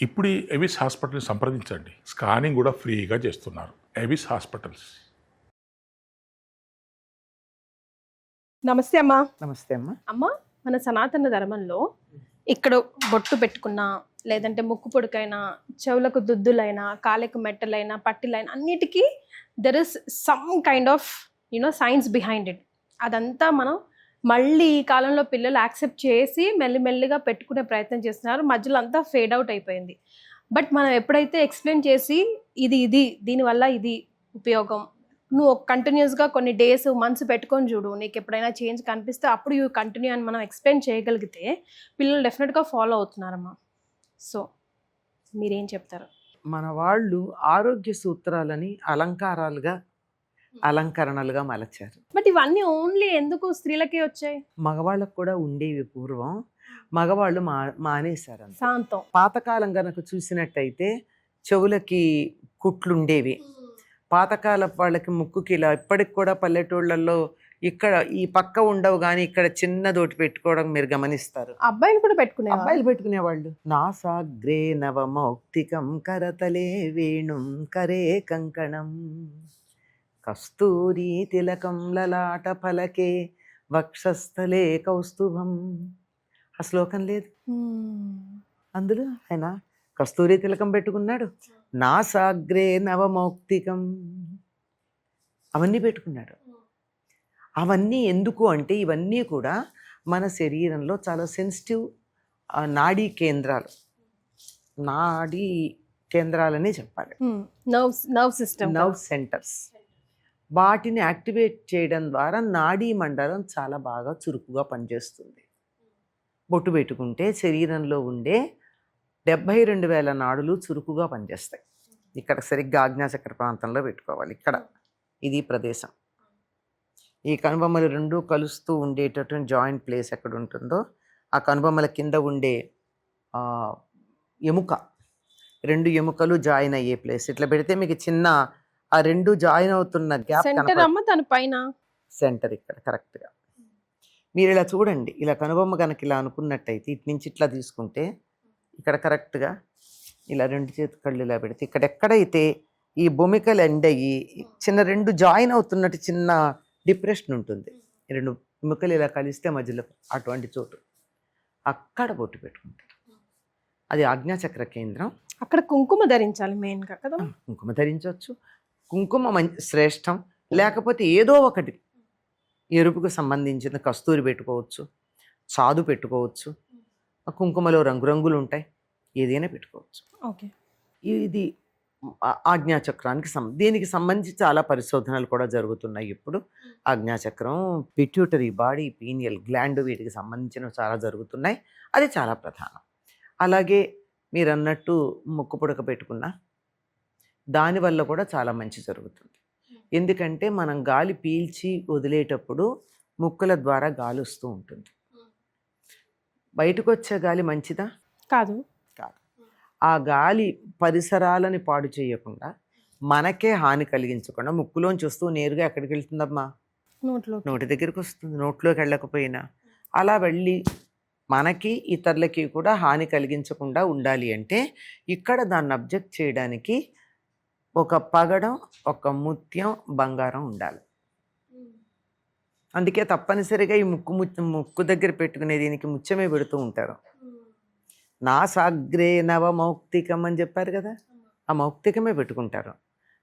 ఇప్పుడు ఈ ఎవిస్ హాస్పిటల్ని సంప్రదించండి. స్కానింగ్ కూడా ఫ్రీగా చేస్తున్నారు. ఎవిస్ హాస్పిటల్స్. నమస్తే అమ్మా. నమస్తే అమ్మా. అమ్మ మన సనాతన ధర్మంలో ఇక్కడ బొట్టు పెట్టుకున్నా లేదంటే ముక్కు పొడికైనా చెవులకు దుద్దులైనా కాళ్ళకు మెట్టలైనా పట్టిలైనా అన్నిటికీ there is some kind of you know science behind it అదంతా మనం మళ్ళీ ఈ కాలంలో పిల్లలు యాక్సెప్ట్ చేసి మెల్లిమెల్లిగా పెట్టుకునే ప్రయత్నం చేస్తున్నారు. మధ్యలో అంతా ఫేడ్ అవుట్ అయిపోయింది. బట్ మనం ఎప్పుడైతే ఎక్స్ప్లెయిన్ చేసి ఇది ఇది దీనివల్ల ఇది ఉపయోగం నువ్వు కంటిన్యూస్గా కొన్ని డేస్ మంత్స్ పెట్టుకొని చూడు నీకు ఎప్పుడైనా చేంజ్ కనిపిస్తే అప్పుడు యూ కంటిన్యూ అని మనం ఎక్స్ప్లెయిన్ చేయగలిగితే పిల్లలు డెఫినెట్గా ఫాలో అవుతున్నారమ్మా. సో మీరేం చెప్తారు? మన వాళ్ళు ఆరోగ్య సూత్రాలని అలంకారాలుగా అలంకరణలుగా మలచారు. బట్ ఇవన్నీ ఓన్లీ ఎందుకు స్త్రీలకే వచ్చాయి? మగవాళ్ళకు కూడా ఉండేవి పూర్వం. మగవాళ్ళు మా మానేశారు. శాంతం. పాతకాలం గనక చూసినట్టయితే చెవులకి కుట్లు ఉండేవి పాతకాల వాళ్ళకి ముక్కుకి ఇలా ఇప్పటికి కూడా పల్లెటూళ్ళల్లో ఇక్కడ ఈ పక్క ఉండవు కానీ ఇక్కడ చిన్నదోటి పెట్టుకోవడం మీరు గమనిస్తారు. అబ్బాయిలు కూడా పెట్టుకునేవారు అబ్బాయిలు పెట్టుకునేవాళ్ళు. నాసాగ్రే నవమౌక్తికం కరతలే వేణుం కరే కంకణం. కస్తూరి తిలకం లలాట ఫలకే వక్షస్థలే కౌస్తుభం. ఆ శ్లోకం లేదు. అందులో ఆయన కస్తూరి తిలకం పెట్టుకున్నాడు. నాసాగ్రే నవమౌక్తికం. అవన్నీ పెట్టుకున్నాడు. అవన్నీ ఎందుకు అంటే ఇవన్నీ కూడా మన శరీరంలో చాలా సెన్సిటివ్ నాడీ కేంద్రాలు. నాడీ కేంద్రాలనే చెప్పాలి. Nerves nerve system. Nerve centers. వాటిని యాక్టివేట్ చేయడం ద్వారా నాడీ మండలం చాలా బాగా చురుకుగా పనిచేస్తుంది. బొట్టు పెట్టుకుంటే శరీరంలో ఉండే డెబ్భై రెండు వేల నాడులు చురుకుగా పనిచేస్తాయి. ఇక్కడ సరిగ్గా ఆజ్ఞాచక్ర ప్రాంతంలో పెట్టుకోవాలి. ఇక్కడ ఇది ప్రదేశం. ఈ కనుబొమ్మలు రెండు కలుస్తూ ఉండేటటువంటి జాయింట్ ప్లేస్ ఎక్కడ ఉంటుందో ఆ కనుబొమ్మల కింద ఉండే ఎముక. రెండు ఎముకలు జాయిన్ అయ్యే ప్లేస్. ఇట్లా పెడితే మీకు చిన్న ఆ రెండు జాయిన్ అవుతున్న గ్యాప్ సెంటర్ అమ్మ దాని పైన. సెంటర్ ఇక్కడ కరెక్ట్గా మీరు ఇలా చూడండి ఇలా కనుబొమ్మ కనుక ఇలా అనుకున్నట్టయితే ఇటు నుంచి ఇట్లా తీసుకుంటే ఇక్కడ కరెక్ట్గా ఇలా రెండు చేతి కళ్ళు ఇలా పెడితే ఇక్కడ ఎక్కడైతే ఈ భూమికలు ఎండ్ అయ్యి చిన్న రెండు జాయిన్ అవుతున్నట్టు చిన్న డిప్రెషన్ ఉంటుంది. రెండు ఎముకలు ఇలా కలిస్తే మధ్యలో అటువంటి చోటు. అక్కడ బొట్టు పెట్టుకుంటారు. అది ఆజ్ఞాచక్ర కేంద్రం. అక్కడ కుంకుమ ధరించాలి మెయిన్గా కదా? కుంకుమ ధరించవచ్చు. కుంకుమ మంచి శ్రేష్టం. లేకపోతే ఏదో ఒకటి. ఎరుపుకు సంబంధించిన కస్తూరి పెట్టుకోవచ్చు. సాదు పెట్టుకోవచ్చు. కుంకుమలో రంగురంగులు ఉంటాయి. ఏదైనా పెట్టుకోవచ్చు. ఓకే. ఇది ఆజ్ఞాచక్రానికి సం దీనికి సంబంధించి చాలా పరిశోధనలు కూడా జరుగుతున్నాయి ఇప్పుడు. ఆజ్ఞాచక్రం పిట్యూటరీ బాడీ పీనియల్ గ్లాండ్ వీటికి సంబంధించినవి చాలా జరుగుతున్నాయి. అది చాలా ప్రధానం. అలాగే మీరు అన్నట్టు ముక్కు పుడక పెట్టుకున్నా దానివల్ల కూడా చాలా మంచి జరుగుతుంది. ఎందుకంటే మనం గాలి పీల్చి వదిలేటప్పుడు ముక్కుల ద్వారా గాలి వస్తూ ఉంటుంది. బయటకు వచ్చే గాలి మంచిదా? కాదు. కాదు. ఆ గాలి పరిసరాలని పాడు చేయకుండా మనకే హాని కలిగించకుండా ముక్కులోంచి వస్తూ నేరుగా ఎక్కడికి వెళ్తుందమ్మా? నోట్లో. నోటి దగ్గరికి వస్తుంది. నోట్లోకి వెళ్ళకపోయినా అలా వెళ్ళి మనకి ఇతరులకి కూడా హాని కలిగించకుండా ఉండాలి అంటే ఇక్కడ దాన్ని అబ్జెక్ట్ చేయడానికి ఒక పగడం ఒక ముత్యం బంగారం ఉండాలి. అందుకే తప్పనిసరిగా ఈ ముక్కు ముత్యం ముక్కు దగ్గర పెట్టుకునే దీనికి ముత్యమే పెడుతూ ఉంటారు. నా సాగ్రే నవ మౌక్తికం అని చెప్పారు కదా ఆ మౌక్తికమే పెట్టుకుంటారు.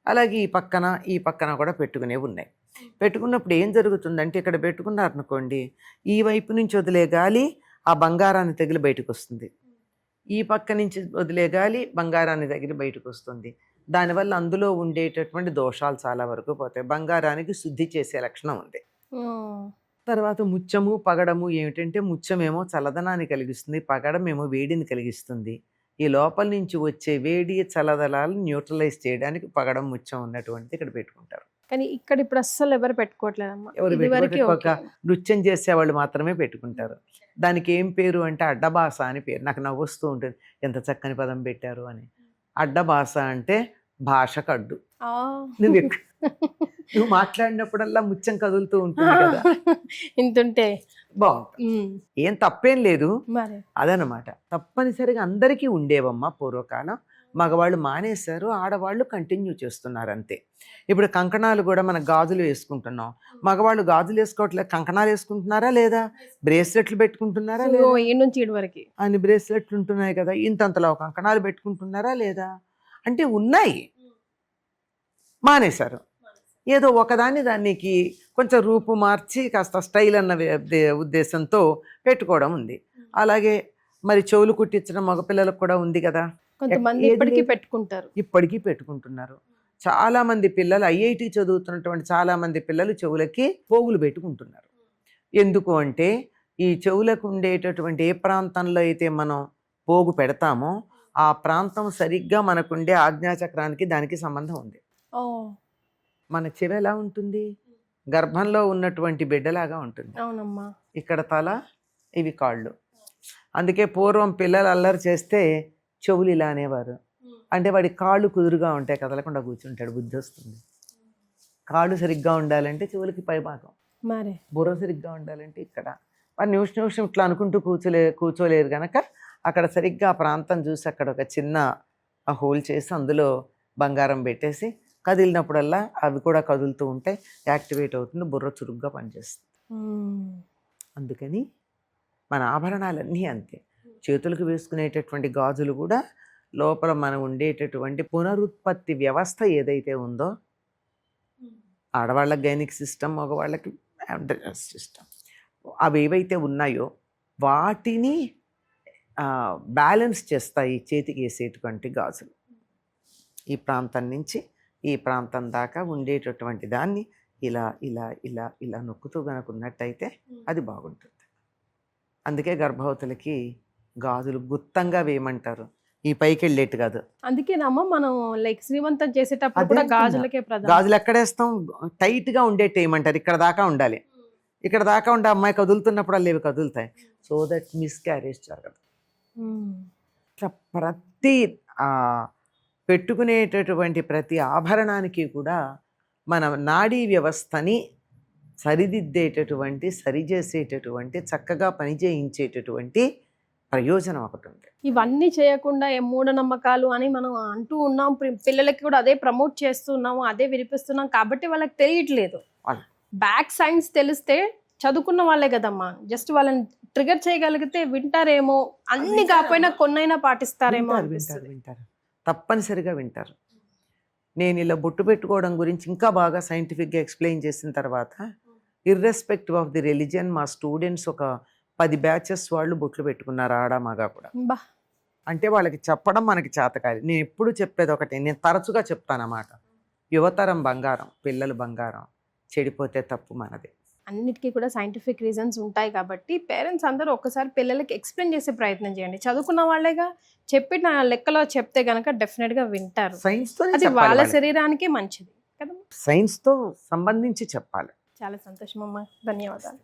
అలాగే ఈ పక్కన ఈ పక్కన కూడా పెట్టుకునేవి ఉన్నాయి. పెట్టుకున్నప్పుడు ఏం జరుగుతుందంటే ఇక్కడ పెట్టుకున్నారనుకోండి ఈ వైపు నుంచి వదిలే గాలి ఆ బంగారాన్ని తగిలి బయటకు వస్తుంది. ఈ పక్క నుంచి వదిలే గాలి బంగారాన్ని తగిలి బయటకు వస్తుంది. దానివల్ల అందులో ఉండేటటువంటి దోషాలు చాలా వరకు పోతాయి. బంగారానికి శుద్ధి చేసే లక్షణం ఉంది. తర్వాత ముత్యము పగడము ఏమిటంటే ముత్యమేమో చల్లదనాన్ని కలిగిస్తుంది పగడం ఏమో వేడిని కలిగిస్తుంది. ఈ లోపల నుంచి వచ్చే వేడి చల్లదనాలను న్యూట్రలైజ్ చేయడానికి పగడం ముత్యం ఉన్నటువంటి ఇక్కడ పెట్టుకుంటారు. కానీ ఇక్కడ ఇప్పుడు అస్సలు ఎవరు పెట్టుకోవట్లేదమ్మా. పెట్టుకోవట్లేదు. ఒక నృత్యం చేసేవాళ్ళు మాత్రమే పెట్టుకుంటారు. దానికి ఏం పేరు అంటే అడ్డభాష అని పేరు. నాకు నవ్వొస్తూ ఉంటుంది. ఎంత చక్కని పదం పెట్టారు అని. అడ్డభాష అంటే భాషకు అడ్డు. ఆ. నువ్వు నువ్వు మాట్లాడినప్పుడల్లా ముచ్చం కదులుతూ ఉంటుంది కదా. ఇంతుంటే బాగుంటుంది. ఏం తప్పేం లేదు. అదనమాట తప్పనిసరిగా అందరికీ ఉండేవమ్మా పూర్వకాలం. మగవాళ్ళు మానేశారు ఆడవాళ్ళు కంటిన్యూ చేస్తున్నారు అంతే ఇప్పుడు కంకణాలు కూడా మన గాజులు వేసుకుంటున్నాం. మగవాళ్ళు గాజులు వేసుకోవట్లేదు కంకణాలు వేసుకుంటున్నారా లేదా? బ్రేస్లెట్లు పెట్టుకుంటున్నారా నుంచి వరకు. అన్ని బ్రేస్లెట్లు ఉంటున్నాయి కదా ఇంతంతలో కంకణాలు పెట్టుకుంటున్నారా లేదా? అంటే ఉన్నాయి. మానేశారు. ఏదో ఒకదాన్ని దానికి కొంచెం రూపు మార్చి కాస్త స్టైల్ అన్న ఉద్దేశంతో పెట్టుకోవడం ఉంది. అలాగే మరి చెవులు కుట్టించడం మగపిల్లలకు కూడా ఉంది కదా. కొంతమంది ఇప్పటికీ. పెట్టుకుంటారు. ఇప్పటికీ పెట్టుకుంటున్నారు. చాలా మంది పిల్లలు ఐఐటి చదువుతున్నటువంటి చాలా మంది పిల్లలు చెవులకి పోగులు పెట్టుకుంటున్నారు. ఎందుకు అంటే ఈ చెవులకు ఉండేటటువంటి ఏ ప్రాంతంలో అయితే మనం పోగు పెడతామో ఆ ప్రాంతం సరిగ్గా మనకుండే ఆజ్ఞాచక్రానికి దానికి సంబంధం ఉంది. మన చెవి ఎలా ఉంటుంది? గర్భంలో ఉన్నటువంటి బిడ్డలాగా ఉంటుంది. అవునమ్మా. ఇక్కడ తల ఇవి కాళ్ళు. అందుకే పూర్వం పిల్లలు అల్లరి చేస్తే చెవులు ఇలా అనేవారు అంటే వాడి కాళ్ళు కుదురుగా ఉంటాయి కదలకుండా కూర్చుంటాడు బుద్ధి వస్తుంది కాళ్ళు సరిగ్గా ఉండాలంటే చెవులకి పై భాగం. మరి. బుర్ర సరిగ్గా ఉండాలంటే ఇక్కడ. వాడు నిమిషం నిమిషం ఇట్లా అనుకుంటూ కూర్చోలే కూర్చోలేరు కనుక అక్కడ సరిగ్గా ఆ ప్రాంతం చూసి అక్కడ ఒక చిన్న ఆ హోల్ చేసి అందులో బంగారం పెట్టేసి కదిలినప్పుడల్లా అవి కూడా కదులుతూ ఉంటాయి యాక్టివేట్ అవుతుంది బుర్ర చురుగ్గా పనిచేస్తుంది. అందుకని మన ఆభరణాలన్నీ అంతే. చేతులకు వేసుకునేటటువంటి గాజులు కూడా లోపల మనం ఉండేటటువంటి పునరుత్పత్తి వ్యవస్థ ఏదైతే ఉందో ఆడవాళ్ళకి గైనిక్ సిస్టమ్ మగవాళ్ళకి సిస్టమ్ అవి ఏవైతే ఉన్నాయో వాటిని బ్యాలెన్స్ చేస్తాయి చేతికి వేసేటువంటి గాజులు. ఈ ప్రాంతం నుంచి ఈ ప్రాంతం దాకా ఉండేటటువంటి దాన్ని ఇలా ఇలా ఇలా ఇలా నొక్కుతూ కనుక ఉన్నట్టయితే అది బాగుంటుంది. అందుకే గర్భవతులకి గాజులు గుత్తంగా వేయమంటారు. ఈ పైకి వెళ్ళేట్టు కాదు. అందుకేనమ్మా మనం లైక్ శ్రీమంతం చేసేటప్పుడు కూడా. గాజులకే గాజులు ఎక్కడేస్తాం టైట్గా ఉండేట్టు వేయమంటారు ఇక్కడ దాకా ఉండాలి. ఇక్కడ దాకా ఉండే అమ్మాయి కదులుతున్నప్పుడు అవి కదులుతాయి. సో దట్ మిస్ క్యారేజ్ జరగదు. ఉమ్, ఇట్లా ప్రతి పెట్టుకునేటటువంటి ప్రతి ఆభరణానికి కూడా మన నాడీ వ్యవస్థని సరిదిద్దేటటువంటి సరిచేసేటటువంటి చక్కగా పనిచేయించేటటువంటి ప్రయోజనం ఒకటి ఉంది. ఇవన్నీ చేయకుండా ఏ మూఢనమ్మకాలు అని మనం అంటూ ఉన్నాం. పిల్లలకి కూడా అదే ప్రమోట్ చేస్తున్నాము అదే వినిపిస్తున్నాం కాబట్టి వాళ్ళకి తెలియట్లేదు. బ్యాక్ సైన్స్ తెలిస్తే చదువుకున్న వాళ్ళే కదమ్మా. జస్ట్ వాళ్ళని ట్రిగర్ చేయగలిగితే వింటారేమో. అన్ని. కాకపోయినా కొన్నైనా పాటిస్తారేమో వింటారు వింటారు తప్పనిసరిగా వింటారు. నేను ఇలా బొట్టు పెట్టుకోవడం గురించి ఇంకా బాగా సైంటిఫిక్గా ఎక్స్ప్లెయిన్ చేసిన తర్వాత ఇర్రెస్పెక్టివ్ ఆఫ్ ది రిలీజియన్ మా స్టూడెంట్స్ ఒక పది బ్యాచెస్ వాళ్ళు బొట్లు పెట్టుకున్నారు ఆడ మగా కూడా. అంటే వాళ్ళకి చెప్పడం మనకి చేతకాలి నేను ఎప్పుడు చెప్పేది ఒకటి నేను తరచుగా చెప్తానన్నమాట యువతరం బంగారం పిల్లలు బంగారం చెడిపోతే తప్పు మనది. అన్నిటికీ కూడా సైంటిఫిక్ రీజన్స్ ఉంటాయి కాబట్టి పేరెంట్స్ అందరూ ఒక్కసారి పిల్లలకి ఎక్స్ప్లెయిన్ చేసే ప్రయత్నం చేయండి. చదువుకున్న వాళ్ళేగా చెప్పిన లెక్కలో చెప్తే గనక డెఫినెట్గా వింటారు. సైన్స్తో అది వాళ్ళ శరీరానికి మంచిది. కదా సైన్స్తో సంబంధించి చెప్పాలి. చాలా సంతోషం అమ్మా. ధన్యవాదాలు.